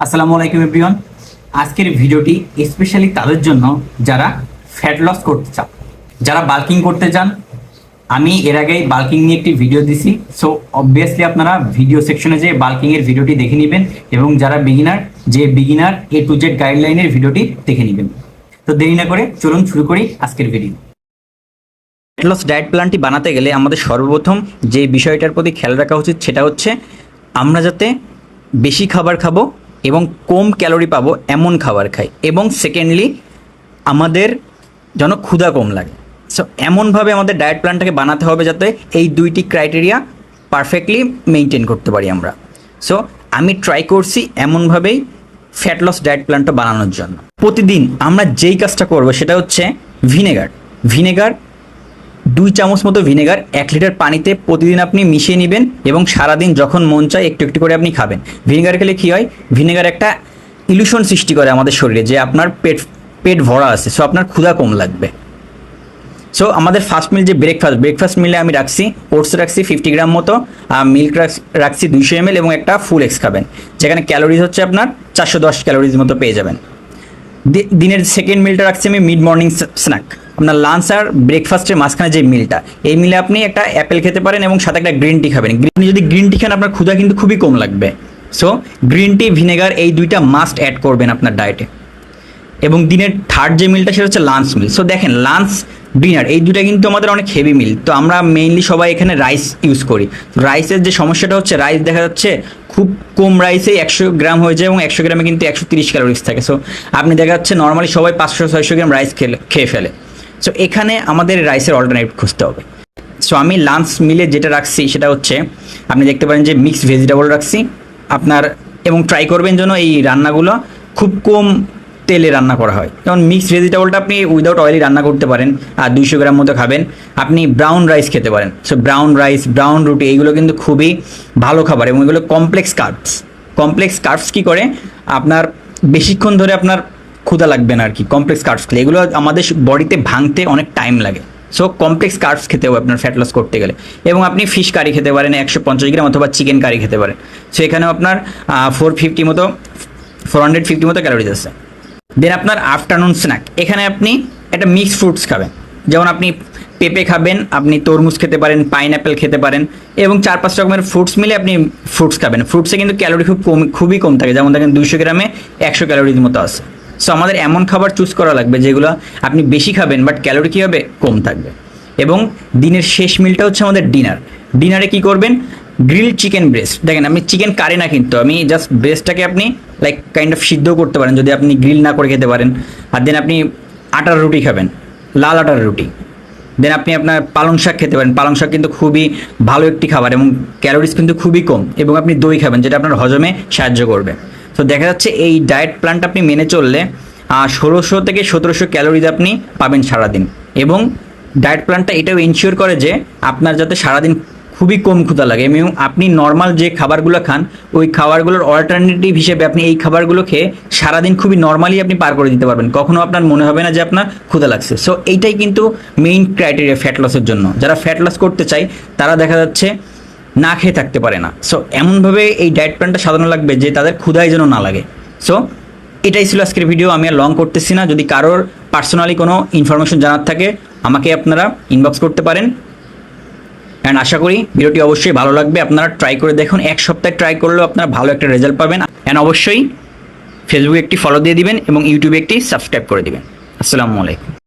আসসালামু আলাইকুম এভরিওয়ান আজকের ভিডিওটি স্পেশালি তাদের জন্য যারা ফ্যাট লস করতে চান যারা বাল্কিং করতে চান, আমি এর আগেই বাল্কিং নিয়ে একটি ভিডিও দিছি। সো অবভিয়াসলি আপনারা ভিডিও সেকশনে যে বাল্কিং এর ভিডিওটি দেখে নেবেন এবং যারা বিগিনার যে বিগিনার এ টু জেড গাইডলাইনের ভিডিওটি দেখে নেবেন। তো দেরি না করে চলুন শুরু করি আজকের ভিডিও ফ্যাট লস ডায়েট প্ল্যানটি বানাতে গেলে আমাদের সর্বপ্রথম যে বিষয়টার প্রতি খেয়াল রাখা উচিত সেটা হচ্ছে আমরা যাতে বেশি খাবার খাব এবং কম ক্যালোরি পাবো এমন খাবার খাই। এবং সেকেন্ডলি আমাদের যেন ক্ষুধা কম লাগে। সো এমনভাবে আমাদের ডায়েট প্ল্যানটাকে বানাতে হবে যাতে এই দুইটি ক্রাইটেরিয়া পারফেক্টলি মেনটেন করতে পারি আমরা। সো আমি ট্রাই করছি এমনভাবেই ফ্যাট লস ডায়েট প্ল্যানটা বানানোর জন্য। প্রতিদিন আমরা যেই কাজটা করব সেটা হচ্ছে ভিনেগার ভিনেগার দুই চামচ মতো ভিনেগার, এক লিটার পানিতে প্রতিদিন আপনি মিশিয়ে নেবেন এবং সারাদিন যখন মন চায় একটু একটু করে আপনি খাবেন। ভিনেগার খেলে কী হয়? ভিনেগার একটা ইলুশন সৃষ্টি করে আমাদের শরীরে যে আপনার পেট পেট ভরা আছে সো আপনার ক্ষুধা কম লাগবে। সো আমাদের ফার্স্ট মিল যে ব্রেকফাস্ট ব্রেকফাস্ট মিলে আমি রাখছি ওটস রাখছি ফিফটি গ্রাম মতো, আর মিল্ক রাখছি দুইশো এম এবং একটা ফুল এক্স খাবেন। যেখানে ক্যালোরিজ হচ্ছে আপনার চারশো দশ ক্যালোরিজ মতো পেয়ে যাবেন। দিনের সেকেন্ড মিলটা রাখছি আমি মিড মর্নিং স্ন্যাক আপনার লাঞ্চ আর ব্রেকফাস্টের মাঝখানে যে মিলটা এই মিলে আপনি একটা অ্যাপেল খেতে পারেন এবং সাথে একটা গ্রিন টি খাবেন। আপনি যদি গ্রিন টি খান, আপনার ক্ষুধা কিন্তু খুবই কম লাগবে। সো গ্রিন টি ভিনেগার এই দুইটা মাস্ট অ্যাড করবেন আপনার ডায়েটে এবং দিনের থার্ড যে মিলটা সেটা হচ্ছে লাঞ্চ মিল সো দেখেন লাঞ্চ ডিনার এই দুটা কিন্তু আমাদের অনেক হেভি মিল তো আমরা মেইনলি সবাই এখানে রাইস ইউজ করি। রাইসের যে সমস্যাটা হচ্ছে রাইস দেখা যাচ্ছে খুব কম রাইসে একশো গ্রাম হয়ে যায় এবং একশো গ্রামে কিন্তু একশো তিরিশ ক্যালোরিজ থাকে। সো আপনি দেখা যাচ্ছে নর্মালি সবাই পাঁচশো, ছয়শো গ্রাম রাইস খেলে, খেয়ে ফেলে। সো এখানে আমাদের রাইসের অল্টারনেটিভ খুঁজতে হবে। সো আমি লাঞ্চ মিলে যেটা রাখছি সেটা হচ্ছে, আপনি দেখতে পারেন যে মিক্স ভেজিটেবল রাখছি। আপনার, এবং ট্রাই করবেন যেন এই রান্নাগুলো খুব কম তেলে রান্না করা হয়। যেমন মিক্সড ভেজিটেবলটা আপনি উইদাউট অয়েলি রান্না করতে পারেন, আর দুইশো গ্রাম মতো খাবেন। আপনি ব্রাউন রাইস খেতে পারেন। সো ব্রাউন রাইস ব্রাউন রুটি এইগুলো কিন্তু খুবই ভালো খাবার এবং এগুলো কমপ্লেক্স কার্বস কমপ্লেক্স কার্বস কী করে? আপনার বেশিক্ষণ ধরে আপনার ক্ষুধা লাগবে না আর কি কমপ্লেক্স কার্বস খেলে। এগুলো আমাদের বডিতে ভাঙতে অনেক টাইম লাগে। সো কমপ্লেক্স কার্বস খেতে হবে আপনার ফ্যাট লস করতে গেলে। এবং আপনি ফিশ কারি খেতে পারেন, একশো পঞ্চাশ গ্রাম অথবা চিকেন কারি খেতে পারেন। সো এখানেও আপনার ফোর ফিফটি মতো ফোর হান্ড্রেড ফিফটি মতো ক্যালোরিজ আছে। দেন আপনার আফটারনুন স্ন্যাক এখানে আপনি একটা মিক্সড ফ্রুটস খাবেন। যেমন আপনি পেঁপে খাবেন, আপনি তরমুজ খেতে পারেন পাইনঅ্যাপেল খেতে পারেন, এবং চার পাঁচ রকমের ফ্রুটস মিলে আপনি ফ্রুটস খাবেন। ফ্রুটসে কিন্তু ক্যালোরি খুব কম, খুবই কম থাকে। যেমন দেখেন দুশো গ্রামে একশো ক্যালোরির মতো আছে। সো আমাদের এমন খাবার চুজ করা লাগবে যেগুলো আপনি বেশি খাবেন বাট ক্যালোরি কী হবে কম থাকবে। এবং দিনের শেষ মিলটা হচ্ছে আমাদের ডিনার ডিনারে কি করবেন? গ্রিল চিকেন ব্রেস্ট দেখেন, আমি চিকেন কারি না কিন্তু, আমি জাস্ট ব্রেস্টটাকে আপনি লাইক কাইন্ড অফ সিদ্ধ করতে পারেন, যদি আপনি গ্রিল না করে খেতে পারেন। আর দেন আপনি আটার রুটি খাবেন, লাল আটার রুটি। দেন আপনি আপনার পালং শাক খেতে পারেন। পালং শাক কিন্তু খুবই ভালো একটি খাবার এবং ক্যালোরিজ কিন্তু খুবই কম এবং আপনি দই খাবেন, যেটা আপনার হজমে সাহায্য করবে। তো দেখা যাচ্ছে এই ডায়েট প্ল্যানটা আপনি মেনে চললে ষোলোশো থেকে সতেরোশো ক্যালোরিজ আপনি পাবেন সারাদিন। এবং ডায়েট প্ল্যানটা এটাও ইনশিওর করে যে আপনার যাতে সারাদিন খুবই কম ক্ষুধা লাগে এবং আপনি নর্মাল যে খাবারগুলো খান, ওই খাবারগুলোর অল্টারনেটিভ হিসেবে আপনি এই খাবারগুলো খেয়ে সারাদিন খুবই নর্মালি আপনি পার করে দিতে পারবেন। কখনো আপনার মনে হবে না যে আপনার ক্ষুধা লাগছে। সো এইটাই কিন্তু মেইন ক্রাইটেরিয়া ফ্যাট লসের জন্য। যারা ফ্যাট লস করতে চায়, তারা দেখা যাচ্ছে না খেয়ে থাকতে পারে না। সো এমনভাবে এই ডায়েট প্ল্যানটা সাজানো লাগবে যে তাদের ক্ষুধাই যেন না লাগে। সো এটাই ছিল আজকের ভিডিও আমি আর লং করতেছি না। যদি কারোর পার্সোনালি কোনো ইনফরমেশন জানার থাকে, আমাকে আপনারা ইনবক্স করতে পারেন। অ্যান্ড আশা করি ভিডিওটি অবশ্যই ভালো লাগবে। আপনারা ট্রাই করে দেখুন। এক সপ্তাহে ট্রাই করলেও আপনারা ভালো একটা রেজাল্ট পাবেন। অ্যান্ড অবশ্যই ফেসবুকে একটি ফলো দিয়ে দিবেন এবং ইউটিউবে একটি সাবস্ক্রাইব করে দিবেন। আসসালামু আলাইকুম।